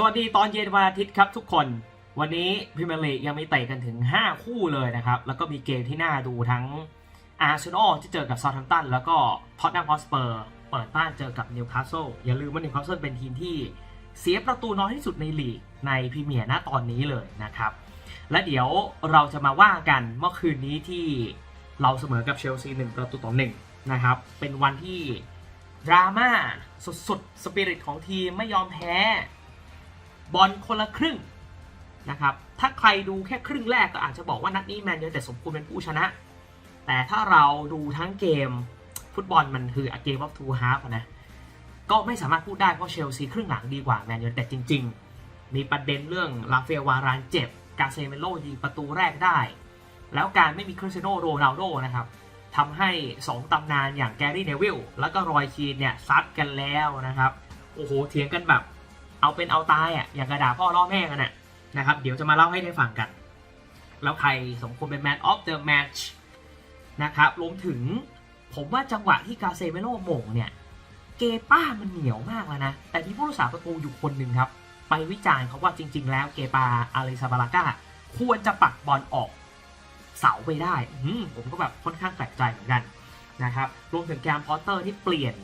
สวัสดีตอนเย็นวันอาทิตย์ครับทุกคน วันนี้พรีเมียร์ลีกยังมีเตะกันถึง 5 คู่เลยนะครับ แล้วก็มีเกมที่น่าดูทั้งอาร์เซนอลที่เจอกับซา u ์ h ฮ m ตันแล้วก็ท็อตแนมฮอสเปอร์เปิดบ้านเจอกับนิวคาสเซิลอย่าลืมว่านิวคาสเซิลเป็นทีมที่เสียประตูน้อยที่สุดในลีกในพรีเมียร์ณตอนนี้เลยนะครับ และเดี๋ยวเราจะมาว่ากันเมื่อคืนนี้ที่เราเสมอกับเชลซีหนึ่งประตูต่อหนึ่งนะครับ เป็นวันที่ดราม่าสุดๆสปิริตของทีมไม่ยอมแพ้ บอลคนละครึ่งนะครับ ถ้าใครดูแค่ครึ่งแรกก็อาจจะบอกว่านัดนี้แมนยูแต่สมควรเป็นผู้ชนะ แต่ถ้าเราดูทั้งเกมฟุตบอลมันคือเกม of two half อะนะ ก็ไม่สามารถพูดได้เพราะเชลซีครึ่งหลังดีกว่าแมนยูแต่จริง ๆ มีประเด็นเรื่องลาเฟลวารานเจ็บ กาเซเมโลยิงประตูแรกได้ แล้วการไม่มีคริสเตียโนโรนัลโดนะครับทำให้ 2ตำนานอย่างแกรี่เนวิลแล้วก็รอยคีนเนี่ยซัดกันแล้วนะครับ โอ้โหเถียงกันแบบ เอาเป็นเอาตายอะอย่างกระดาพ่อล่อแม่กันน่ะนะครับ เดี๋ยวจะมาเล่าให้ได้ฟังกัน แล้วใครสมควรเป็น Man of the Match นะครับรวมถึงผมว่าจังหวะที่กาเซเมโลโหม่งเนี่ยเกป้ามันเหนียวมากแล้วนะ แต่มีผู้รักษาประตูอยู่คนหนึ่งครับ ไปวิจารณ์เขาว่าจริง ๆ แล้วเกปาอาริซาบาลาก้าควรจะปักบอลออกเสาไปได้ผมก็แบบค่อนข้างแปลกใจเหมือนกันนะครับ รวมถึงแกมพอตเตอร์ที่เปลี่ยน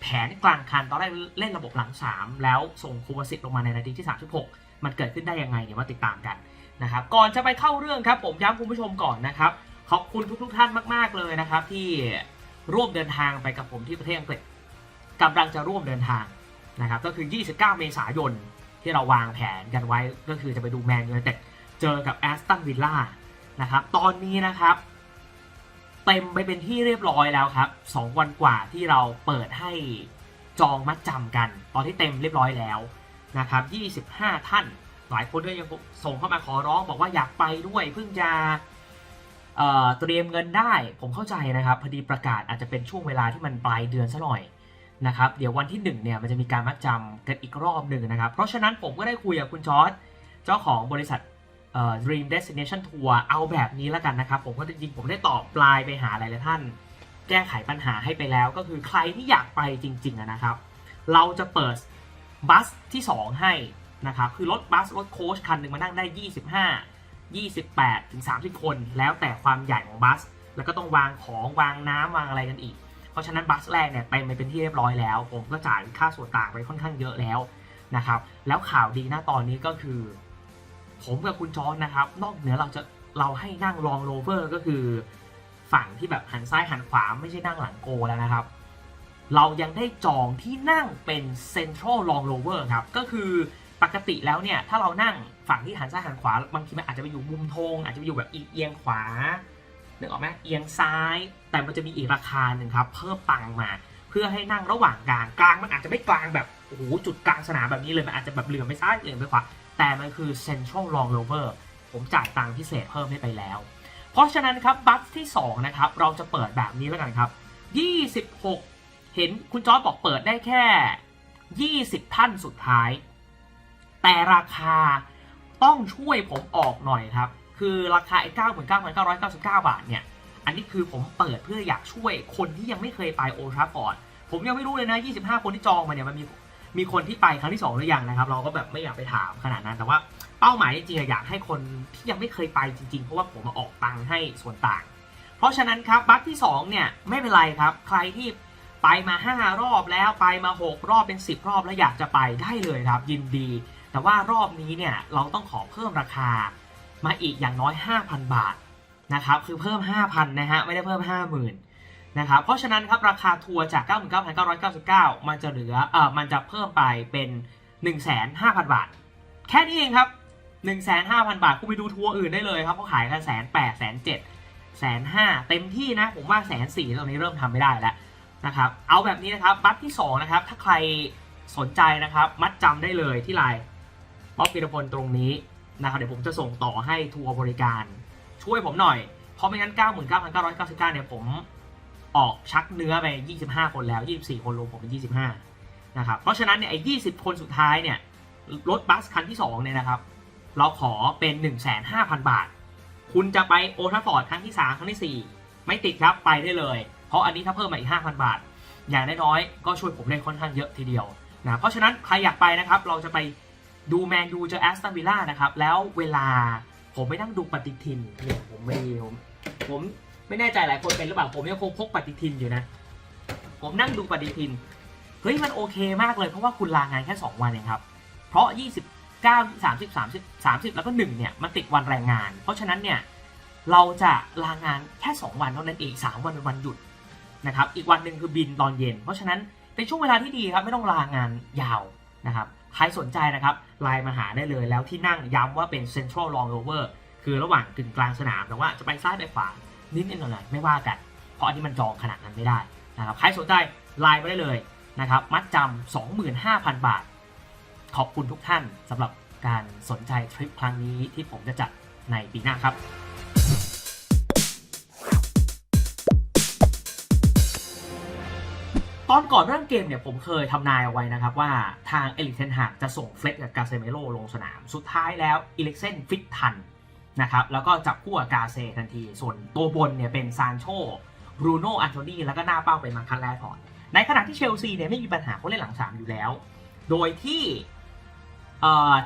แผนกลางคันตอนแรกเล่นระบบหลัง 3 แล้วส่งคูวาสิตลงมาในนาทีที่ 36 มันเกิดขึ้นได้ยังไงเนี่ยมาติดตามกันนะครับก่อนจะไปเข้าเรื่องครับผมย้ำคุณผู้ชมก่อนนะครับขอบคุณทุกๆท่านมาก ๆ เลยนะครับ ที่ร่วมเดินทางไปกับผมที่ประเทศอังกฤษกำลังจะร่วมเดินทางนะครับก็คือ 29 เมษายนที่เราวางแผนกันไว้ก็คือจะไปดูแมนยูไนเต็ดเจอกับแอสตันวิลล่านะครับตอนนี้นะครับ เต็มไปเป็นที่เรียบร้อยแล้วครับ 2 วันกว่าที่เราเปิดให้จองมัดจำกัน ตอนที่เต็มเรียบร้อยแล้วนะครับ 25 ท่าน หลายคนก็ยังส่งเข้ามาขอร้องบอกว่าอยากไปด้วยเพิ่งจะเเตรียมเงินได้ผมเข้าใจนะครับ พอดีประกาศอาจจะเป็นช่วงเวลาที่มันปลายเดือนซะหน่อยนะครับเดี๋ยววันที่1เนี่ยมันจะมีการมัดจำกันอีกรอบหนึ่งนะครับ เพราะฉะนั้นผมก็ได้คุยกับคุณจอร์ดเจ้าของบริษัท Dream Destination Tour เอาแบบนี้แล้วกันนะครับผมก็จริงผมได้ตอบปลายไปหาหลายๆท่าน แก้ไขปัญหาให้ไปแล้ว ก็คือใครที่อยากไปจริงๆนะครับ เราจะเปิดบัสที่ 2 ให้นะครับคือรถบัสรถโค้ชคันหนึ่งมานั่งได้ 25 28ถึง30 คน แล้วแต่ความใหญ่ของบัส แล้วก็ต้องวางของวางน้ำวางอะไรกันอีก เพราะฉะนั้นบัสแรกเนี่ยเต็มไปเป็นที่เรียบร้อยแล้ว ผมก็จ่ายค่าส่วนต่างไปค่อนข้างเยอะแล้วนะครับแล้วข่าวดีนะตอนนี้ก็คือ ผมกับคุณจอนนะครับ นอกเหนือเราจะเราให้นั่งรองโรเวอร์ก็คือฝั่งที่แบบหันซ้ายหันขวาไม่ใช่นั่งหลังโกแล้วนะครับ เรายังได้จองที่นั่งเป็นเซ็นทรัลรองโรเวอร์ครับ ก็คือปกติแล้วเนี่ย ถ้าเรานั่งฝั่งที่หันซ้ายหันขวา บางทีมันอาจจะไปอยู่มุมธงอาจจะไปอยู่แบบเอียงขวานึกออกไหมเอียงซ้าย แต่มันจะมีอีกราคาหนึ่งครับเพิ่มตังมา เพื่อให้นั่งระหว่างกลางกลางมันอาจจะไม่กลางแบบโอ้โหจุดกลางสนามแบบนี้เลยมันอาจจะแบบเหลื่อมไปซ้ายเหลื่อมไปขวา แต่มันคือ Central Long Rover ผมจ่ายตังค์พิเศษเพิ่มให้ไปแล้ว เพราะฉะนั้นครับบัสที่ 2 นะครับ เราจะเปิดแบบนี้แล้วกันครับ 26 เห็นคุณจอร์บอกเปิดได้แค่ 20 ท่านสุดท้าย แต่ราคาต้องช่วยผมออกหน่อยครับ คือราคาไอ้99,999 บาทเนี่ย อันนี้คือผมเปิดเพื่ออยากช่วยคนที่ยังไม่เคยไปโอทราฟอร์ดผมยังไม่รู้เลยนะ 25 คนที่จองมาเนี่ยมันมี มีคนที่ไปครั้งที่2หรือยังนะครับ เราก็แบบไม่อยากไปถามขนาดนั้น แต่ว่าเป้าหมายจริงๆอยากให้คนที่ยังไม่เคยไปจริงๆ เพราะว่าผมมาออกตังค์ให้ส่วนต่าง เพราะฉะนั้นครับบัคที่2เนี่ยไม่เป็นไรครับ ใครที่ไปมา 5 รอบแล้วไปมา 6 รอบเป็น 10 รอบแล้วอยากจะไปได้เลยครับ ยินดี แต่ว่ารอบนี้เนี่ยเราต้องขอเพิ่มราคามาอีกอย่างน้อย 5,000 บาทนะครับคือเพิ่ม 5,000นะฮะไม่ได้เพิ่ม 50,000 นะครับเพราะฉะนั้นครับราคาทัวร์จาก 99,999 มันจะเหลือเอ่อมันจะเพิ่มไปเป็น 15,000บาท แค่นี้เองครับ 15,000 บาทคุณไปดูทัวร์อื่นได้เลยครับเขาขายกันแสนแปดแสนเจ็ดแสนห้าเต็มที่นะ ผมว่าแสนสี่ตอนนี้เริ่มทำไม่ได้แล้วนะครับเอาแบบนี้นะครับบัตรที่2นะครับถ้าใครสนใจนะครับมัดจำได้เลยที่ไลน์บ๊อบปีรพลตรงนี้นะครับเดี๋ยวผมจะส่งต่อให้ทัวร์บริการ ช่วยผมหน่อยเพราะไม่งั้น 99,999 เนี่ยผม ออกชักเนื้อไป 25 คนแล้ว 24 คนรวมผมเป็น 25 นะครับ เพราะฉะนั้นเนี่ยไอ้ 20 คนสุดท้ายเนี่ยรถบัสคันที่2เนี่ยนะครับ เราขอเป็น 15,000 บาท คุณจะไปโอทราฟอร์ดครั้งที่ 3 ครั้งที่ 4 ไม่ติดครับไปได้เลย เพราะอันนี้ถ้าเพิ่มมาอีก 5,000 บาท อย่างน้อยๆก็ช่วยผมได้ค่อนข้างเยอะทีเดียวนะเพราะฉะนั้นใครอยากไปนะครับเราจะไปดูแมนยูเจอแอสตันวิลล่านะครับแล้วเวลาผมไม่นั่งดูปฏิทินเนี่ยผมไม่ผมผม ไม่แน่ใจหลายคนเป็นหรือเปล่าผมยังคงพกปฏิทินอยู่นะ ผมนั่งดูปฏิทินเฮ้ยมันโอเคมากเลยเพราะว่าคุณลางานแค่ 2 วันเองครับ เพราะ 29 30 30 30 แล้วก็ 1 เนี่ย มันติดวันแรงงาน เพราะฉะนั้นเนี่ย เราจะลางานแค่ 2 วันเท่านั้นเอง3วันเป็นวันหยุดนะครับ อีกวันหนึ่งคือบินตอนเย็น เพราะฉะนั้นเป็นช่วงเวลาที่ดีครับ ไม่ต้องลางานยาวนะครับ ใครสนใจนะครับไลน์มาหาได้เลยแล้วที่นั่งย้ำว่าเป็น Central Long Over คือระหว่างกึ่งกลางสนามแต่ว่าจะไปซ้ายไปขวา นิดนิดหน่อยๆไม่ว่ากัน เพราะอันนี้มันจองขนาดนั้นไม่ได้นะครับใครสนใจไลน์มาได้เลยนะครับมัดจำ25,000 บาท ขอบคุณทุกท่านสำหรับการสนใจทริปครั้งนี้ที่ผมจะจัดในปีหน้าครับตอนก่อนเริ่มเกมเนี่ยผมเคยทำนายเอาไว้นะครับว่าทางเอลิกเทนหากจะส่งเฟล็กกับกาเซเมโลลงสนาม สุดท้ายแล้วอิเล็กเซนฟิตทัน นะครับแล้วก็จับคู่กับกาเซทันที ส่วนตัวบนเนี่ยเป็นซานโชบรูโน่อันโทนีแล้วก็หน้าเป้าเป็นมาคันแรกก่อน ในขณะที่เชลซีเนี่ยไม่มีปัญหาเขาเล่นหลังสามอยู่แล้ว โดยที่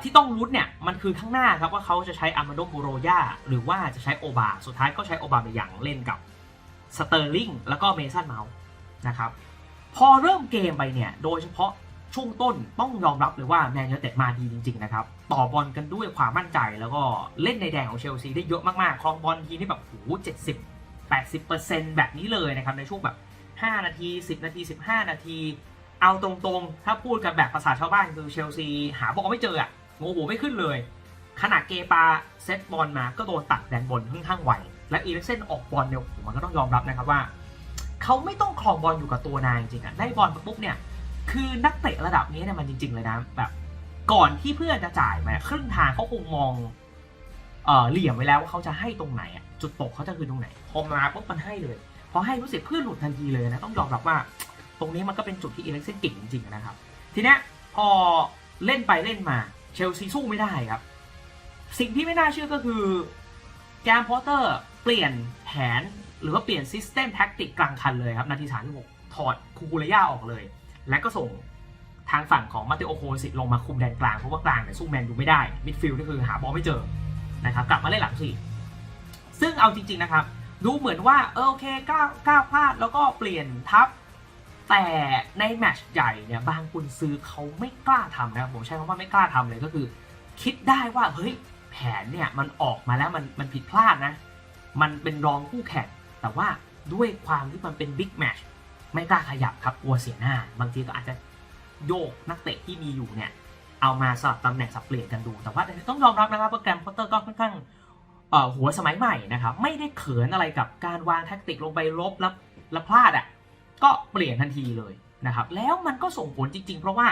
ที่ต้องรุ้นเนี่ยมันคือข้างหน้าครับว่าเขาจะใช้อามาโดโมโรยาหรือว่าจะใช้โอบา สุดท้ายก็ใช้โอบาเมยังเล่นกับสเตอร์ลิงแล้วก็เมสันเมาส์นะครับพอเริ่มเกมไปเนี่ยโดยเฉพาะ ช่วงต้นต้องยอมรับเลยว่าแมนยูไนเต็ดมาดีจริง ๆ นะครับ ต่อบอลกันด้วยความมั่นใจแล้วก็เล่นในแดงของเชลซีได้เยอะมากๆครองบอลทีนี่แบบโหเจ็ดสิบแปดสิบเปอร์เซ็นต์แบบนี้เลยนะครับ ในช่วงแบบ5นาที10นาที15นาที เอาตรงๆ ถ้าพูดกันแบบภาษาชาวบ้านคือเชลซีหาบอลไม่เจออะโงหัวไม่ขึ้นเลย ขนาดเกปาเซตบอลมาก็โดนตัดแดนบนค่อนข้างไวและอีเล็กเซนออกบอลเนี่ยมันก็ต้องยอมรับนะครับว่า เขาไม่ต้องครองบอลอยู่กับตัวนายจริงๆอะได้บอลปุ๊บเนี่ย คือนักเตะระดับนี้เนี่ยมันจริง ๆ เลยนะแบบ ก่อนที่เพื่อนจะจ่ายมาครึ่งทางเขาคงมองเอ่อเหลี่ยมไว้แล้วว่าเขาจะให้ตรงไหนจุดตกเขาจะคือตรงไหนพอมาปุ๊บมันให้เลยพอให้รู้สึกเพื่อนหลุดทันทีเลยนะต้องยอมรับว่า ตรงนี้มันก็เป็นจุดที่อีเล็กเซนเก่งจริงๆนะครับ ทีนี้พอเล่นไปเล่นมาเชลซีสู้ไม่ได้ครับ สิ่งที่ไม่น่าเชื่อก็คือแกมพอตเตอร์เปลี่ยนแผนหรือว่าเปลี่ยนซิสเต็มแท็กติกกลางคันเลยครับ นาที36ถอดคูคูเรย่าออกเลย และก็ส่งทางฝั่งของมาเตโอโคสิตลงมาคุมแดนกลาง เพราะว่ากลางเนี่ยสู้แมนยูไม่ได้ มิดฟิลด์ก็คือหาบอลไม่เจอนะครับกลับมาเล่นหลังสี่ซึ่งเอาจริง ๆนะครับ ดูเหมือนว่าเออโอเคกล้าวก้าพลาดแล้วก็เปลี่ยนทัพแต่ในแมชใหญ่เนี่ยบางกุนซื้อเขาไม่กล้าทำนะครับผมใช้คำว่าไม่กล้าทำเลยก็คือ คิดได้ว่าเฮ้ยแผนเนี่ยมันออกมาแล้วมันมันผิดพลาดนะ มันเป็นรองคู่แข่งแต่ว่าด้วยความที่มันเป็นบิ๊กแมช ไม่กล้าขยับครับกลัวเสียหน้า บางทีก็อาจจะโยกนักเตะที่มีอยู่เนี่ยเอามาสลับตำแหน่งสับเปลี่ยนกันดู แต่ว่าต้องยอมรับนะครับว่าแกรมพอตเตอร์ก็ค่อนข้างหัวสมัยใหม่นะครับไม่ได้เขินอะไรกับการวางแท็กติกลงไปลบแล้วแล้วพลาดอะก็เปลี่ยนทันทีเลยนะครับแล้วมันก็ส่งผลจริง ๆ เพราะว่า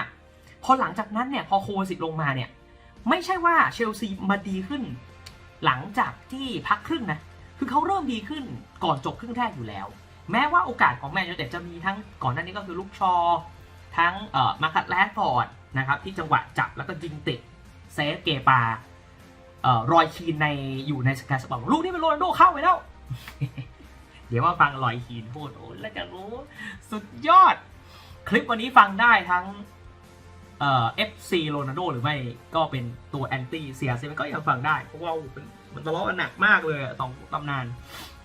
พอหลังจากนั้นเนี่ยพอโควาสิตลงมาเนี่ยไม่ใช่ว่าเชลซีมาดีขึ้น หลังจากที่พักครึ่งนะคือเขาเริ่มดีขึ้นก่อนจบครึ่งแรกอยู่แล้ว แม้ว่าโอกาสของแมนยูเต็ดจะมีทั้งก่อนหน้านี้ก็คือลูกชอ ทั้งเอ่อมาคัตแลดฟอร์ดนะครับที่จังหวะจับแล้วก็ยิงติดเซฟเกปาเอ่อรอยคีนในอยู่ในสกายสปอร์ตลูกนี้เป็นโรนัลโดเข้าไปแล้ว เดี๋ยวมาฟังรอยคีนพูดโอ้แล้วจะรู้สุดยอด คลิปวันนี้ฟังได้ทั้งเอ่อ FC โรนัลโดหรือไม่ก็เป็นตัวแอนตี้เซียเซมันก็ยังฟังได้เพราะว่ามันทะเลาะกันหนักมากเลยสองตำนาน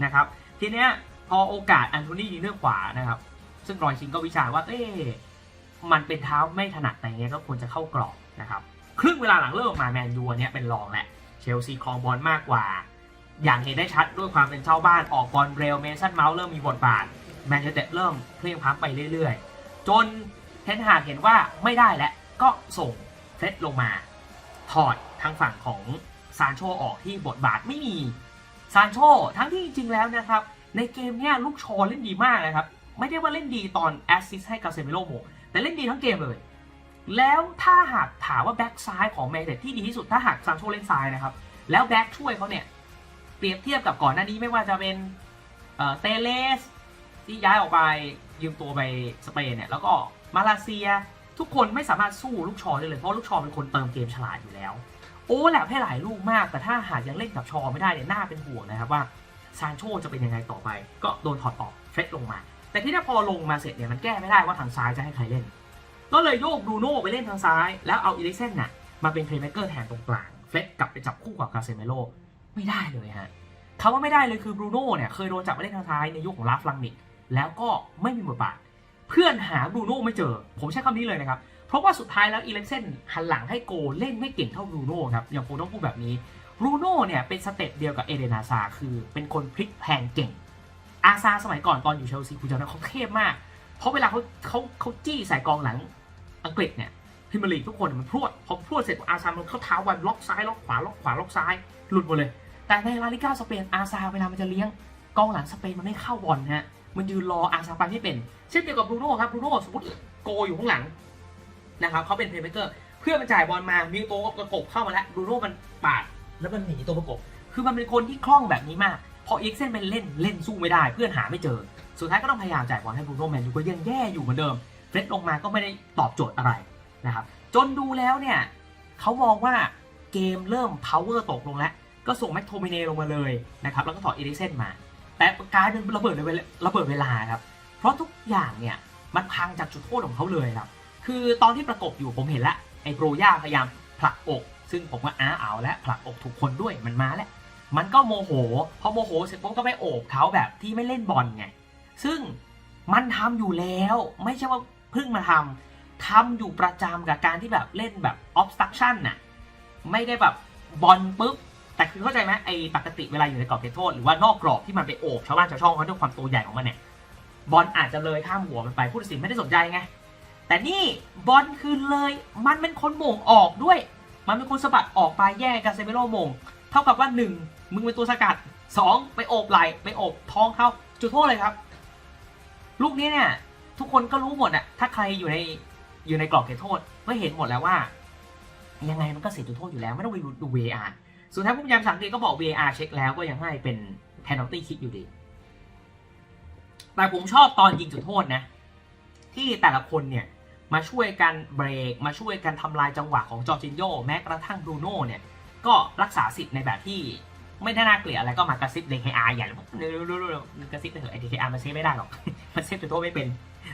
นะครับ ทีเนี้ย พอโอกาสแอนโทนียิงด้วยขวานะครับ ซึ่งรอยชิงก็วิจารว่า เอ๊ะมันเป็นเท้าไม่ถนัดแต่เงี้ยก็ควรจะเข้ากรอบนะครับ ครึ่งเวลาหลังเริ่มออกมาแมนยูอันเนี้ยเป็นรองแหละ เชลซีครองบอลมากกว่า อย่างเห็นได้ชัดด้วยความเป็นเจ้าบ้านออกบอลเร็วเมสันเมาส์เริ่มมีบทบาท แมนยูเต็ดเริ่มเพลียงพล้ำไปเรื่อยๆ จนเทนฮากเห็นว่าไม่ได้แล้วก็ส่งเฟร็ดลงมา ถอดทางฝั่งของซานโชออกที่บทบาทไม่มีซานโชทั้งที่จริงๆแล้วนะครับ ในเกมเนี้ยลูกชอเล่นดีมากนะครับ ไม่ได้ว่าเล่นดีตอนแอสซิสต์ให้กับเซมิโลโมแต่เล่นดีทั้งเกมเลย แล้วถ้าหากถามว่าแบ็กซ้ายของแมนเต็ดที่ดีที่สุดถ้าหากซานโชเล่นซ้ายนะครับ แล้วแบ็กช่วยเขาเนี่ย เปรียบเทียบกับก่อนหน้านี้ไม่ว่าจะเป็นเอ่อเตเลสที่ย้ายออกไปยืมตัวไปสเปนเนี่ยแล้วก็มาเลเซีย ทุกคนไม่สามารถสู้ลูกชอได้เลยเพราะลูกชอเป็นคนเติมเกมฉลาดอยู่แล้ว โอ้แหละให้หลายลูกมาก แต่ถ้าหากยังเล่นกับชอไม่ได้เนี่ยน่าเป็นห่วงนะครับว่า ซานโชจะเป็นยังไงต่อไป ก็โดนถอดออกเฟรดลงมา แต่ที่ถ้าพอลงมาเสร็จเนี่ยมันแก้ไม่ได้ว่าทางซ้ายจะให้ใครเล่น ก็เลยโยกบรูโน่ไปเล่นทางซ้าย แล้วเอาอีลิกเซนน่ะมาเป็นเพลย์เม k เกอร์แทนตรงกลางเฟล็กกลับไปจับคู่กับคาเซเมโลไม่ได้เลยฮะคำว่าไม่ได้เลยคือบรูโน่เนี่ยเคยโดนจับไปเล่นทางซ้ายในยุคของลาฟลังนิกแล้วก็ไม่มีบทบาทเพื่อนหาบรูโน่ไม่เจอ ผมใช้คำนี้เลยนะครับ เพราะว่าสุดท้ายแล้วอีเลนเซนหันหลังให้โกเล่นไม่เก่งเท่าบรูโน่ครับ อย่างโกต้องพูดแบบนี้ บรูโน่เนี่ยเป็นสเต็ปเดียวกับเอเดนอาซาคือเป็นคนพลิกแพงเก่ง อาซาสมัยก่อนตอนอยู่เชลซีคุณจำได้เขาเทพมาก เพราะเวลาเขาเขาเขาจี้ใส่กองหลังอังกฤษเนี่ยพิมลีกทุกคนมันพรวดพอพรวดเสร็จอาซามันเข้าเท้าวันล็อกซ้ายล็อกขวาล็อกขวาล็อกซ้ายหลุดหมดเลย แต่ในลาลิก้าสเปนอาซาเวลามันจะเลี้ยงกองหลังสเปนมันไม่เข้าบอลฮะมันยืนรออาซาไปไม่เป็น เช่นเดียวกับบรูโน่ครับบรูโน่สมมติโกอยู่ข้างหลังนะครับเขาเป็นเพลย์เม k เกอร์เพื่อมันจ่ายบอลมามีตัวประกบเข้ามาแล้วบรูโน่มันปาด แล้วมันหนีตัวประกบ คือมันเป็นคนที่คล่องแบบนี้มาก พออีกเซนเป็นเล่นเล่นสู้ไม่ได้ เพื่อนหาไม่เจอ สุดท้ายก็ต้องพยายามจ่ายบอลให้บรูโน่แมนยูก็ยังแย่อยู่เหมือนเดิม เฟรดลงมาก็ไม่ได้ตอบโจทย์อะไรนะครับ จนดูแล้วเนี่ยเขามองว่าเกมเริ่ม power ตกลงแล้ว ก็ส่งแม็กโทมิเนลงมาเลยนะครับ แล้วก็ถอดเอริกเซนมา แต่กลายเป็นระเบิดในเวลาระเบิดเวลาครับ เพราะทุกอย่างเนี่ยมันพังจากจุดโทษของเขาเลยครับ คือตอนที่ประกบอยู่ผมเห็นแล้วไอ้โบรย่าพยายามผลักอก ซึ่งผมก็อ้าเอาแล้วผลักอกถูกคนด้วยมันมาแล้วมันก็โมโห พอโมโหเสร็จปุ๊บก็ไปโอบเขาแบบที่ไม่เล่นบอลไง ซึ่งมันทำอยู่แล้ว ไม่ใช่ว่าเพิ่งมาทำทำอยู่ประจำกับการที่แบบเล่นแบบ obstruction น่ะ ไม่ได้แบบบอลปุ๊บ แต่คือเข้าใจไหมไอ้ปกติเวลาอยู่ในกรอบเขตโทษ หรือว่านอกกรอบที่มันไปโอบชาวบ้านชาวช่องเขาด้วยความตัวใหญ่ของมันเนี่ย บอลอาจจะเลยข้ามหัวมันไปผู้ตัดสินไม่ได้สนใจไง แต่นี่บอลคือเลยมันเป็นคนโหม่งออกด้วย มันเป็นคนสะบัดออกไปแย่งกาเซเมโลมง เท่ากับว่า 1 มึงเป็นตัวสกัด 2 ไปโอบไหลไปโอบท้องเขาจุดโทษเลยครับ ลูกนี้เนี่ย ทุกคนก็รู้หมดอะถ้าใครอยู่ในอยู่ในกรอบเขตโทษก็เห็นหมดแล้วว่า ยังไงมันก็เสียจุดโทษอยู่แล้วไม่ต้องไปดู VAR สุดท้ายผู้พยายามสังเกตก็บอก VAR เช็คแล้วก็ยังให้เป็น penalty kick อยู่ดี แต่ผมชอบตอนยิงจุดโทษนะ ที่แต่ละคนเนี่ย มาช่วยกันเบรก มาช่วยกันทำลายจังหวะของจอร์จินโยแม้กระทั่งบรูโน่เนี่ย ก็รักษาสิทธิ์ในแบบที่ไม่ได้น่าเกลียดอะไรก็มากระซิบ DKR อย่างเร็วๆๆกระซิบไปเถอะไอ้ DKR มันเซฟไม่ได้หรอก มันเซฟจุดโทษไม่เป็น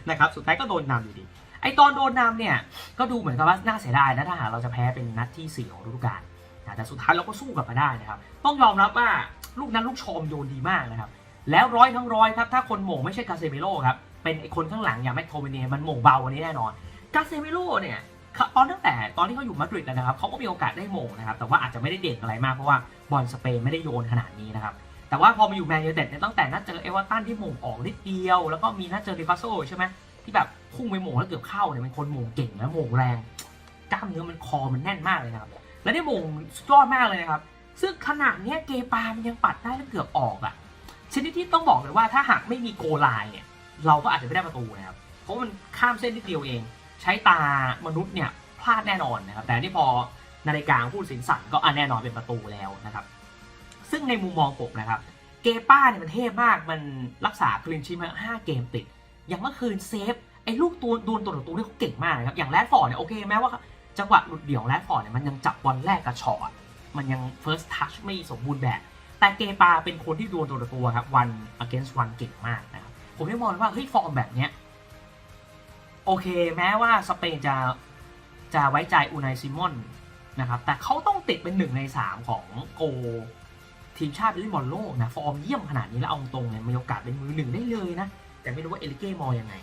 นะครับ สุดท้ายก็โดนนำอยู่ดี ไอตอนโดนนำเนี่ย ก็ดูเหมือนกับว่าน่าเสียดายนะถ้าหากเราจะแพ้เป็นนัดที่ 4 ของฤดูกาลแต่สุดท้ายเราก็สู้กลับมาได้นะครับ ต้องยอมรับว่าลูกนั้นลูกชมโยนดีมากนะครับ แล้วร้อยทั้งร้อยครับ ถ้าคนโหม่งไม่ใช่กาเซเมโลครับ เป็นไอคนข้างหลังอย่างแม็กโทเมเนียมันโหม่งเบากวันนี้แน่นอน กาเซเมโลเนี่ยตอนตั้งแต่ตอนที่เขาอยู่มาดริดนะครับเขาก็มีโอกาสได้โหม่งนะครับแต่ว่าอาจจะไม่ได้เด่นอะไรมากเพราะว่าบอลสเปนไม่ได้โยนขนาดนี้นะครับแต่ว่าพอมาอยู่แมนยูเต็ดเนี่ยตั้งแต่นัดเจอเอเวอร์ตันที่โหม่งออกนิดเดียว แล้วก็มีนัดเจอริฟาโซใช่ไหมที่แบบพุ่งไปโหม่งแล้วเกือบเข้าเนี่ยเป็นคนโหม่งเก่งและโหม่งแรงกล้ามเนื้อมันคอมันแน่นมากเลยนะครับและได้โหม่งยอดมากเลยนะครับซึ่งขนาดเนี้ยเกปามันยังปัดได้แล้วเกือบออกอะ่ะชนิดที่ต้องบอกเลยว่าถ้าหากไม่มีโกลน์เนี่ย เราก็อาจจะไม่ได้ประตูนะครับ เพราะมันข้ามเส้นนิดเดียวเอง ใช้ตามนุษย์เนี่ยพลาดแน่นอนนะครับ แต่นี่พอนาฬิกาของผู้ตัดสินสั่นก็อันแน่นอนเป็นประตูแล้วนะครับ ซึ่งในมุมมองผมนะครับ เกป้าเนี่ยมันเทพมาก มันรักษาคลีนชีมาห้าเกมติด อย่างเมื่อคืนเซฟไอ้ลูกตัวดวลตัวต่อตัวนี่เขาเก่งมากนะครับ อย่างแรดฟอร์ดเนี่ยโอเคแม้ว่าจังหวะหลุดเดี่ยวแรดฟอร์ดเนี่ยมันยังจับบอลแรกกับช็อตมันยัง first touch ไม่สมบูรณ์แบบ แต่เกปาเป็นคนที่ดวลตัวต่อตัวครับ one against one เก่งมากนะครับ ผมไม่มองว่าเฮ้ยฟอร์มแบบเนี้ยโอเคแม้ว่าสเปนจะจะไว้ใจอูนายซิมอนนะครับแต่เขาต้องติดเป็นหนึ่งในสามของโกทีมชาติเล่นบอลโลกนะฟอร์มเยี่ยมขนาดนี้แล้วเอาตรงเนี่ยมีโอกาสเป็นมือหนึ่งได้เลยนะ แต่ไม่รู้ว่าเอลิเก้มองยังไง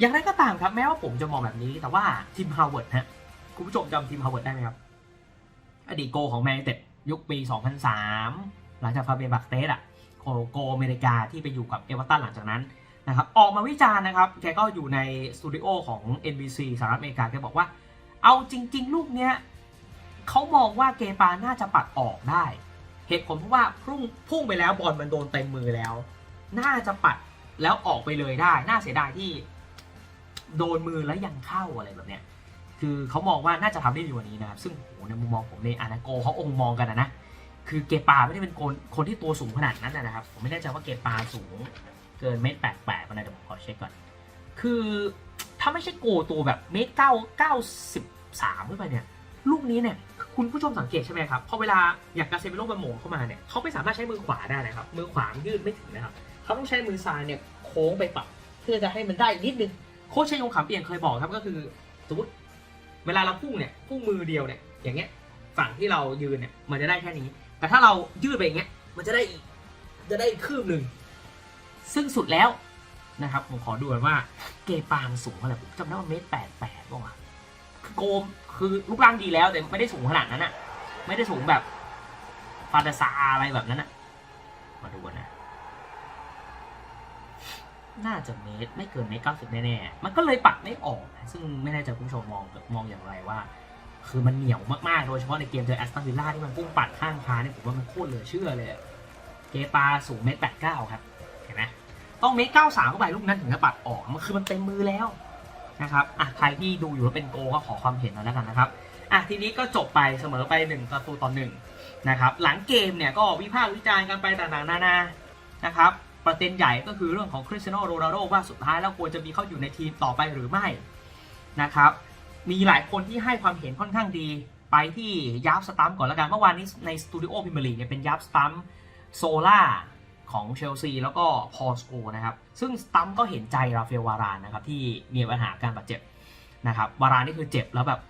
อย่างไรก็ตามครับแม้ว่าผมจะมองแบบนี้แต่ว่าทีมฮาวเวิร์ดฮะคุณผู้ชมจำทีมฮาวเวิร์ดได้ไหมครับ อดีตโกของแมนเต็ดยุคปี 2003 หลังจากฟาเบียบักเตสอะโกโกอเมริกาที่ไปอยู่กับเอเวอร์ตันหลังจากนั้น นะครับออกมาวิจารณ์นะครับ แกก็อยู่ในสตูดิโอของ NBC สหรัฐอเมริกาแกบอกว่า เอาจริง ๆ ลูกเนี้ยเขามองว่าเกปาน่าจะปัดออกได้ เหตุผลเพราะว่าพุ่งพุ่งไปแล้วบอลมันโดนเต็มมือแล้ว น่าจะปัดแล้วออกไปเลยได้ น่าเสียดายที่ โดนมือแล้วยังเข้าอะไรแบบเนี้ยคือเขามองว่าน่าจะทำได้ดีกว่านี้นะครับ ซึ่งโหในมุมมองผมในอานาโกเขาองค์มองกันนะนะ คือเกปาไม่ได้เป็นคนคนที่ตัวสูงขนาดนั้นนะครับ ผมไม่แน่ใจว่าเกปาสูง เกินเมตรแปดแปดนะเดี๋ยวผมขอเช็คก่อน คือถ้าไม่ใช่โกตัวแบบเมตรเก้าเก้าสิบสามขึ้นไปเนี่ย ลูกนี้เนี่ย คุณผู้ชมสังเกตใช่ไหมครับพอเวลาอยางกาเซเมโลมันโหม่งเข้ามาเนี่ยเขาไม่สามารถใช้มือขวาได้นะครับ มือขวายืดไม่ถึงนะครับเขาต้องใช้มือซ้ายเนี่ยโค้งไปปรับเพื่อจะให้มันได้นิดนึงโค้ชชัยงขำเปี่ยนเคยบอกครับก็คือสมมติเวลาเราพุ่งเนี่ยพุ่งมือเดียวเนี่ยอย่างเงี้ยฝั่งที่เรายืนเนี่ยมันจะได้แค่นี้ แต่ถ้าเรายืดไปอย่างเงี้ยมันจะได้อีกจะได้อีกคืบหนึ่ง ซึ่งสุดแล้วนะครับผมขอดูก่อนว่าเกปามสูงเท่าไหร่ผมจำได้ว่าเมตรแปดแปดป่าวะคือโกมคือรูปร่างดีแล้วแต่ไม่ได้สูงขนาดนั้นอะไม่ได้สูงแบบฟาตาซาอะไรแบบนั้นอะมาดูกันนะ น่าจะเมตรไม่เกินเมตรเก้าสิบแน่ๆมันก็เลยปัดไม่ออกนะซึ่งไม่แน่ใจคุณผู้ชมมองมองอย่างไรว่า คือมันเหนียวมากๆ โดยเฉพาะในเกมเจอแอสตันวิลล่าที่มันพุ่งปัดข้างคาเนี่ยผมว่ามันโคตรเหลือเชื่อเลย เกปาสูงเมตรแปดเก้าครับ ต้องเมตรเก้าสามเข้าไปลูกนั้นถึงจะปัดออกมันคือมันเต็มมือแล้วนะครับอะใครที่ดูอยู่แล้วเป็นโกก็ขอความเห็นหน่อยแล้วกันนะครับอะทีนี้ก็จบไปเสมอไปหนึ่งประตูต่อหนึ่งนะครับหลังเกมเนี่ยก็วิพากษ์วิจารณ์กันไปต่างๆนานานะครับประเด็นใหญ่ก็คือเรื่องของคริสเตียโนโรนัลโดว่าสุดท้ายแล้วควรจะมีเขาอยู่ในทีมต่อไปหรือไม่นะครับมีหลายคนที่ให้ความเห็นค่อนข้างดีไปที่ยับสตัมก่อนล้วกันเมื่อวานนี้ในสตูดิโอพิมลีเนี่ยเป็นยับสตัมโซล่า ของเชลซีแล้วก็พอสโกนะครับ ซึ่งสตัมก็เห็นใจราฟาเอลวารานนะครับที่มีปัญหาการบาดเจ็บนะครับวารานนี่คือเจ็บแล้วแบบ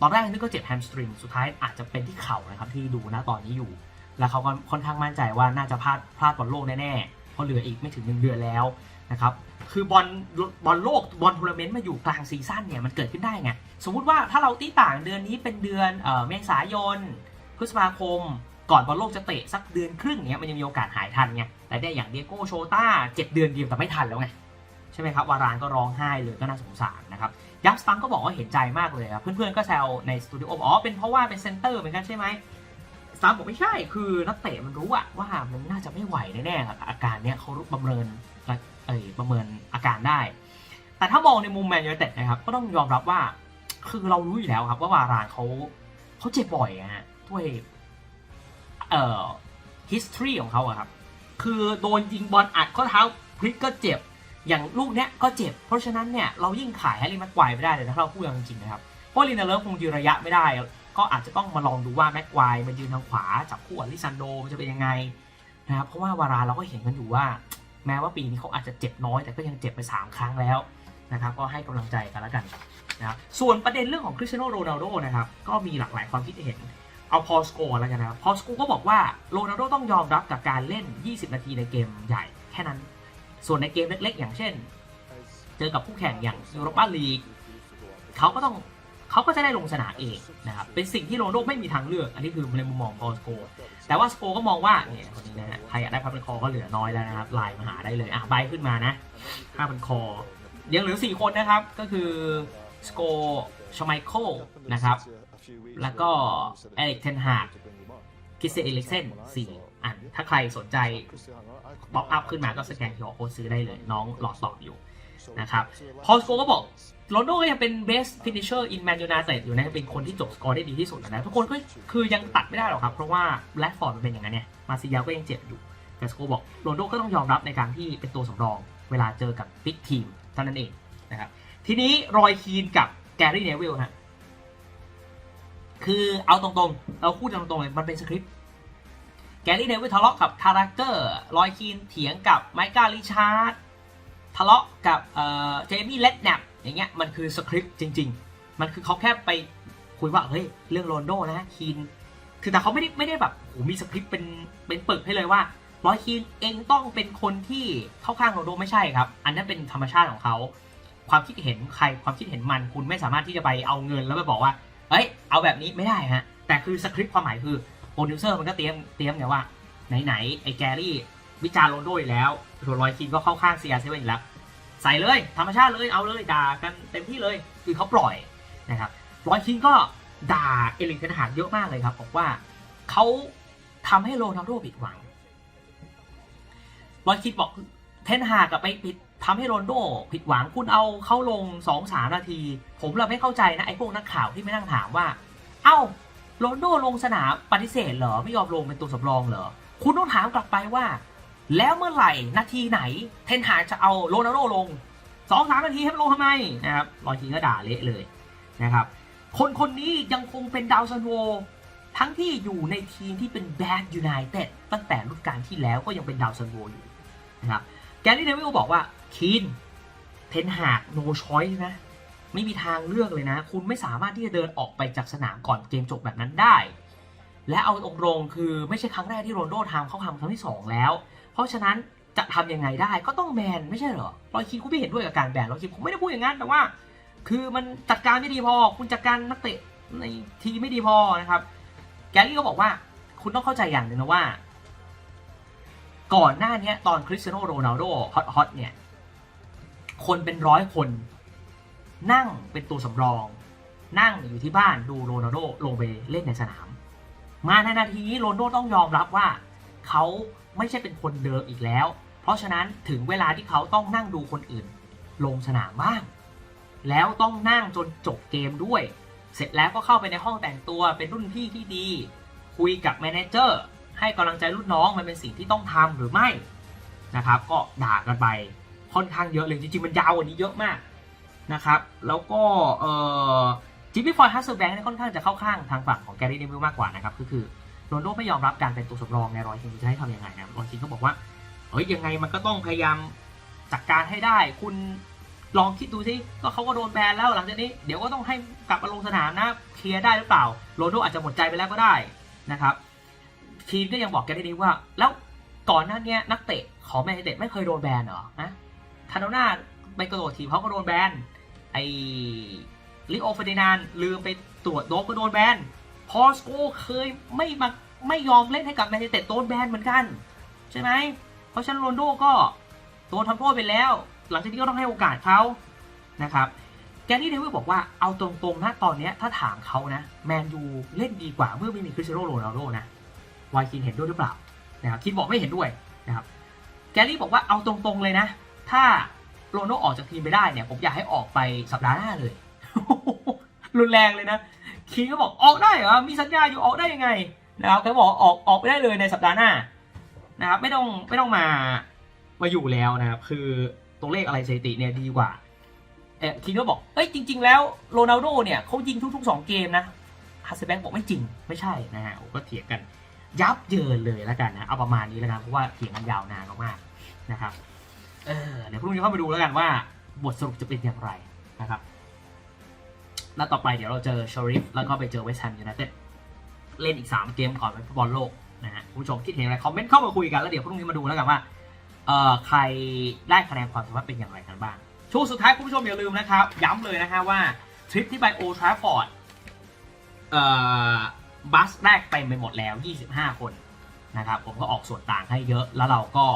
ตอนแรกนึกก็เจ็บแฮมสตริงสุดท้ายอาจจะเป็นที่เข่านะครับที่ดูนะตอนนี้อยู่ แล้วเขาก็ค่อนข้างมั่นใจว่าน่าจะพลาดพลาดบอลโลกแน่ๆเพราะเหลืออีกไม่ถึงหนึ่งเดือนแล้วนะครับคือบอลบอลโลกบอลทัวร์นาเมนต์มาอยู่กลางซีซั่นเนี่ยมันเกิดขึ้นได้ไงสมมุติว่าถ้าเราตีต่างเดือนนี้เป็นเดือนเอ่อเมษายนพฤษภาคม ก่อนบอลโลกจะเตะสักเดือนครึ่งเนี้ยมันยังมีโอกาสหายทันไงแต่ได้อย่างเดียโก้โชต้าเจ็ดเดือนเดียวแต่ไม่ทันแล้วไงใช่ไหมครับวารานก็ร้องไห้เลยก็น่าสงสารนะครับยับสตัมก็บอกว่าเห็นใจมากเลยครับเพื่อนๆก็แซวในสตูดิโออ๋อเป็นเพราะว่าเป็นเซนเตอร์เหมือนกันใช่ไหมสตัมบอกไม่ใช่คือนักเตะมันรู้อะว่ามันน่าจะไม่ไหวแน่ๆครับอาการเนี้ยเขาประเมินเอ่ยประเมินอาการได้ แต่ถ้ามองในมุมแมนยูไนเต็ดนะครับก็ต้องยอมรับว่าคือเรารู้อยู่แล้วครับว่าวารานเขาเขาเจ็บบ่อยอะฮะด้วย เอ่อ history ของเขาอะครับ คือโดนยิงบอลอัดข้อเท้าพลิกก็เจ็บ อย่างลูกเนี้ยก็เจ็บ เพราะฉะนั้นเนี่ยเรายิ่งขายแฮร์รี่แม็กไกวไม่ได้เลยนะถ้าเราพูดจริงๆนะครับ เพราะลินาเลิฟคงยืนระยะไม่ได้ ก็อาจจะต้องมาลองดูว่าแม็กไกว์มันยืนทางขวาจับคู่กับลิซันโดมันจะเป็นยังไงนะครับ เพราะว่าวาราเราก็เห็นกันอยู่ว่า แม้ว่าปีนี้เขาอาจจะเจ็บน้อย แต่ก็ยังเจ็บไป 3 ครั้งแล้วนะครับก็ให้กำลังใจกันแล้วกันนะครับส่วนประเด็นเรื่องของคริสเตียโนโรนัลโดนะครับก็มีหลากหลายความคิดเห็น เอาพอสโกแล้วกันนะพอสโกก็บอกว่าโรนัลโดต้องยอมรับกับการเล่น 20 นาทีในเกมใหญ่แค่นั้น ส่วนในเกมเล็กๆ อย่างเช่น เจอกับคู่แข่งอย่างยูโรปาลีกเขาก็ต้องเขาก็จะได้ลงสนามเองนะครับ เป็นสิ่งที่โรนัลโดไม่มีทางเลือก อันนี้คือในมุมมองพอสโก แต่ว่าสโกก็มองว่าเนี่ยคนนี้นะฮะใครอยากได้พับเป็นคอก็เหลือน้อยแล้วนะครับไลน์มาหาได้เลยอะใบขึ้นมานะผ้าพันคอยังเหลือ 4 คนนะครับก็คือสโกชไมโคลนะครับ แล้วก็เอริกเทนฮากคิสเซเอลิกเซนสี่อัน ถ้าใครสนใจป๊อปอัพขึ้นมาก็สแกน QR code ซื้อได้เลย น้องรอตอบอยู่นะครับพอสโกก็บอกโรนลโดก็ยังเป็น best finisher in Man United อยู่นะเป็นคนที่จบสกอร์ได้ดีที่สุดนะ ทุกคนก็คือยังตัดไม่ได้หรอกครับ เพราะว่าแรดฟอร์ดมันเป็นอย่างนั้นเนี่ย มาซิยาก็ยังเจ็บอยู่ แต่สโกบอกโรนลโดก็ต้องยอมรับในการที่เป็นตัวสำรอง เวลาเจอกับบิ๊กทีมเท่านั้นเองนะครับ ทีนี้รอยคีนกับแกรี่เนวิลฮะ คือเอาตรงๆ เราพูดตรงๆเลยมันเป็นสคริปต์แกรี่เนวิทะเลาะกับคาแรคเตอร์รอยคีนเถียงกับไมค์กาลิชาร์ดทะเลาะกับเจมี่เลดแนปอย่างเงี้ยมันคือสคริปต์จริง ๆ มันคือเขาแค่ไปคุยว่าเฮ้ยเรื่องโรนโดนะคีนคือแต่เขาไม่ได้ไม่ได้แบบโหมีสคริปต์เป็นเป็นปึกให้เลยว่าร้อยคีนเองต้องเป็นคนที่เข้าข้างโรนโดไม่ใช่ครับ อันนั้นเป็นธรรมชาติของเขาความคิดเห็นใครความคิดเห็นมันคุณไม่สามารถที่จะไปเอาเงินแล้วไปบอกว่า เอ้ยเอาแบบนี้ไม่ได้ฮะแต่คือสคริปต์ความหมายคือโปรดิวเซอร์มันก็เตรียมเตรียมไงว่า ไหนๆไอ้แกรี่วิจารณ์โรนโดอีกแล้วส่วนรอยคีนก็เข้าข้างเซีอาร์เซเว่นอีกแล้วใส่เลยธรรมชาติเลยเอาเลยด่ากันเต็มที่เลยคือเขาปล่อยนะครับรอยคิงก็ด่าเอลิกเทนหากเยอะมากเลยครับบอกว่าเขาทำให้โรนัลโดผิดหวังรอยคิงบอกเทนหากกับไปผิด ทำให้โรนโดผิดหวังคุณเอาเข้าลงสองสามนาที ผมเราไม่เข้าใจนะไอ้พวกนักข่าวที่ไม่นั่งถามว่า เอ้าโรนโดลงสนามปฏิเสธเหรอไม่ยอมลงเป็นตัวสำรองเหรอ คุณต้องถามกลับไปว่า แล้วเมื่อไหร่นาทีไหน เทนหาจะเอาโรนัลโดลงสองสามนาทีให้มันลงทำไมนะครับรอยคิงก็ด่าเละเลยนะครับ คนคนนี้ยังคงเป็นดาวซันโวทั้งที่อยู่ในทีมที่เป็นแบดยูไนเต็ดตั้งแต่รุ่นการที่แล้วก็ยังเป็นดาวซันโวอยู่นะครับแกรี่เนวิลบอกว่า คีนเทนหากโนชอยนะ ไม่มีทางเลือกเลยนะ คุณไม่สามารถที่จะเดินออกไปจากสนามก่อนเกมจบแบบนั้นได้ และเอาตรงๆคือไม่ใช่ครั้งแรกที่โรนลโดทำเขาทำครั้งที่ 2 แล้ว เพราะฉะนั้นจะทำยังไงได้ก็ต้องแบนไม่ใช่เหรอรอยคีนคุณไม่เห็นด้วยกับการแบนรอยคีนผมไม่ได้พูดอย่างนั้นแต่ว่า คือมันจัดการไม่ดีพอ คุณจัดการนักเตะในทีไม่ดีพอนะครับ แกลลี่ก็บอกว่า คุณต้องเข้าใจอย่างหนึ่งนะว่า ก่อนหน้านี้ตอนคริสเตียโนโรนัลโดฮอตฮอตเนี่ย คนเป็นร้อยคน นั่งเป็นตัวสำรอง นั่งอยู่ที่บ้านดูโรนัลโดลงไปเล่นในสนาม มาในนาทีนี้โรนัลโดต้องยอมรับว่า เขาไม่ใช่เป็นคนเดิมอีกแล้ว เพราะฉะนั้นถึงเวลาที่เขาต้องนั่งดูคนอื่น ลงสนามบ้าง แล้วต้องนั่งจนจบเกมด้วย เสร็จแล้วก็เข้าไปในห้องแต่งตัวเป็นรุ่นพี่ที่ดี คุยกับแมเนเจอร์ให้กำลังใจรุ่นน้องมันเป็นสิ่งที่ต้องทำหรือไม่นะครับ ก็ด่ากันไป ค่อนข้างเยอะเลยจริงๆ มันยาวกว่านี้เยอะมากนะครับ แล้วก็เอ่อจิมมี่ฟอยด์ฮัสเซอร์แบงค์นี่ค่อนข้างจะเข้าข้างทางฝั่งของแกรี่เนวิลมากกว่านะครับก็คือโรนลโดไม่ยอมรับการเป็นตัวสำรองในรอยคิงจะให้ทำยังไงนะรอยคิงก็บอกว่าเฮ้ยยังไงมันก็ต้องพยายามจัดการให้ได้ คุณลองคิดดูสิก็เขาก็โดนแบนแล้วหลังจากนี้เดี๋ยวก็ต้องให้กลับมาลงสนามนะเคลียร์ได้หรือเปล่าโรนลโดอาจจะหมดใจไปแล้วก็ได้นะครับทีมก็ยังบอกแกรี่เนวิลว่า แล้วก่อนหน้านี้นักเตะของแมนยูเต็ดไม่เคยโดนแบนเหรอนะ คาโนนาไปกระโดดทีมเขาก็โดนแบน ไอลิโอเฟอร์ดินานลืมไปตรวจโดปก็โดนแบน พอสโกเคยไม่มาไม่ยอมเล่นให้กับแมนยูเต็ดโดนแบนเหมือนกัน ใช่ไหม เพราะฉะนั้นโรนโดก็โดนทำโทษไปแล้ว หลังจากนี้ก็ต้องให้โอกาสเขานะครับแกนี่เดวิลบอกว่าเอาตรงๆนะตอนนี้ถ้าถามเขานะแมนยูเล่นดีกว่าเมื่อไม่มีคริสเตียโนโรนัลโดนะวายคินเห็นด้วยหรือเปล่านะครับคินบอกไม่เห็นด้วยนะครับแกรี่บอกว่าเอาตรงๆเลยนะ ถ้าโรนลโดออกจากทีมไปได้เนี่ย ผมอยากให้ออกไปสัปดาห์หน้าเลย รุนแรงเลยนะคีก็บอกออกได้เหรอ มีสัญญาอยู่ออกได้ยังไงนะครับเขาบอกออกออกไปได้เลยในสัปดาห์หน้านะครับไม่ต้องไม่ต้องมามาอยู่แล้วนะครับคือตัวเลขอะไรสถิติเนี่ยดีกว่าเออคีก็บอกเอ้ยจริง ๆ แล้วโรนัลโดเนี่ยเขายิงทุกๆ 2 เกมนะฮัสเซแบงบอกไม่จริงไม่ใช่นะฮะก็เถียงกันยับเยินเลยแล้วกันนะเอาประมาณนี้แล้วกันเพราะว่าเถียงกันยาวนานมากๆนะครับ เออเดี๋ยวพรุ่งนี้เข้ามาดูแล้วกันว่า บทสรุปจะเป็นอย่างไรนะครับนัดต่อไปเดี๋ยวเราเจอชอริฟแล้วก็ไปเจอเวสต์แฮมยูไนเต็ดเล่นอีก 3 เกมก่อนไปฟุตบอลโลกนะฮะคุณผู้ชมคิดเห็นอะไรคอมเมนต์เข้ามาคุยกันแล้วเดี๋ยวพรุ่งนี้มาดูแล้วกันว่าเอ่อใครได้คะแนนความสามารถเป็นอย่างไรกันบ้างช่วงสุดท้ายคุณผู้ชมอย่าลืมนะครับ ย้ำเลยนะฮะว่าทริปที่ไปโอทราฟอร์ดเอ่อบัสแรกเต็มไปหมดแล้ว 25 คนนะครับผมก็ออกส่วนต่างให้เยอะแล้วเราก็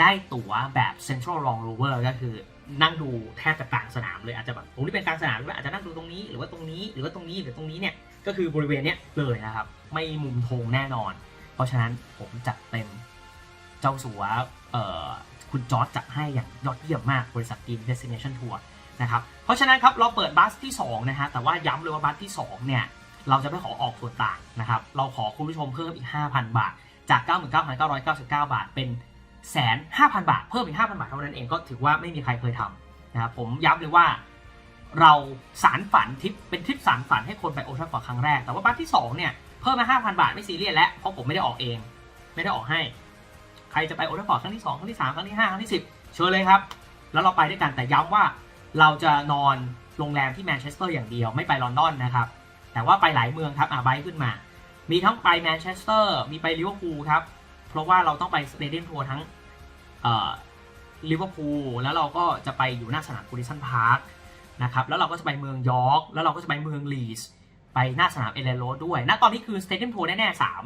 ได้ตั๋วแบบ Central Long Rover ก็คือนั่งดูแทบจะกลางสนามเลยอาจจะแบบตรงที่เป็นกลางสนามหรือว่าอาจจะนั่งดูตรงนี้หรือว่าตรงนี้หรือว่าตรงนี้หรือตรงนี้เนี่ยก็คือบริเวณเนี้ยเลยนะครับ ไม่มุมธงแน่นอน เพราะฉะนั้นผมจัดเต็มเจ้าสัวเอ่อคุณจอร์จจัดให้อย่างยอดเยี่ยมมากบริษัท Team Destination Tour นะครับเพราะฉะนั้นครับเราเปิดบัสที่2นะฮะแต่ว่าย้ำเลยว่าบัสที่2เนี่ยเราจะไม่ขอออกส่วนต่างนะครับเราขอคุณผู้ชมเพิ่มอีก 5,000 บาทจาก 99,999 บาทเป็น แสนห้าพันบาท เพิ่มอีก5,000บาทเท่านั้นเองก็ถือว่าไม่มีใครเคยทำนะครับผมย้ำเลยว่าเราสารฝันทริปเป็นทริปสารฝันให้คนไปโอทราฟอร์ดครั้งแรก แต่ว่าบัตรที่ 2 เนี่ยเพิ่มมา 5,000 บาทไม่ซีเรียสแล้วเพราะผมไม่ได้ออกเอง ไม่ได้ออกให้ ใครจะไปโอทราฟอร์ดครั้งที่ 2 ครั้งที่ 3 ครั้งที่ 5 ครั้งที่ 10 เชิญเลยครับ แล้วเราไปด้วยกันแต่ย้ำว่าเราจะนอนโรงแรมที่แมนเชสเตอร์อย่างเดียวไม่ไปลอนดอนนะครับ แต่ว่าไปหลายเมืองครับอ่าไบขึ้นมา มีทั้งไปแมนเชสเตอร์มีไปลิเวอร์พูลครับ เพราะว่าเราต้องไปสเตเดียมทัวร์ทั้งลิเวอร์พูลแล้วเราก็จะไปอยู่หน้าสนามกูดิสันพาร์คนะครับแล้วเราก็จะไปเมืองยอร์กแล้วเราก็จะไปเมืองลีสไปหน้าสนามเอเลโรดด้วยณตอนนี้คือสเตเดียมทัวร์แน่ๆสาม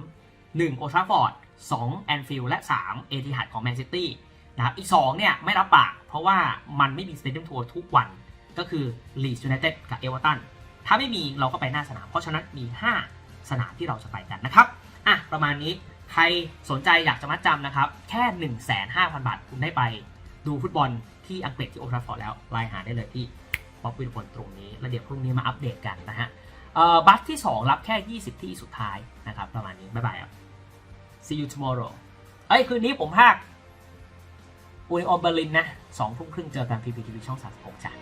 หนึ่งโอทราฟอร์ดสองแอนฟิลด์และสามเอทิฮัดของแมนซิตี้นะครับอีกสองเนี่ยไม่รับปาก เพราะว่ามันไม่มีสเตเดียมทัวร์ทุกวันก็คือลีสยูไนเต็ดกับเอเวอร์ตันถ้าไม่มีเราก็ไปหน้าสนาม เพราะฉะนั้นมี 5 สนามที่เราจะไปกันนะครับ อะ ประมาณนี้ ใครสนใจอยากจะมัดจำนะครับ แค่ 1 5 0 0 0 บาท คุณได้ไปดูฟุตบอลที่อังกฤษที่โอทราฟอร์ดแล้วไลน์หาได้เลยที่ป๊อปวิดบอลตรงนี้ แล้วเดี๋ยวพรุ่งนี้มาอัปเดตกันนะฮะบัสที่ 2 รับแค่ 20 ที่สุดท้ายนะครับ ประมาณนี้ บ๊ายบายครับ see you tomorrow เอ้ย คืนนี้ผมพากอุนิออเบอร์ลินนะสองทุ่มครึ่งเจอกันพีพีทีวีช่อง36จ้ะ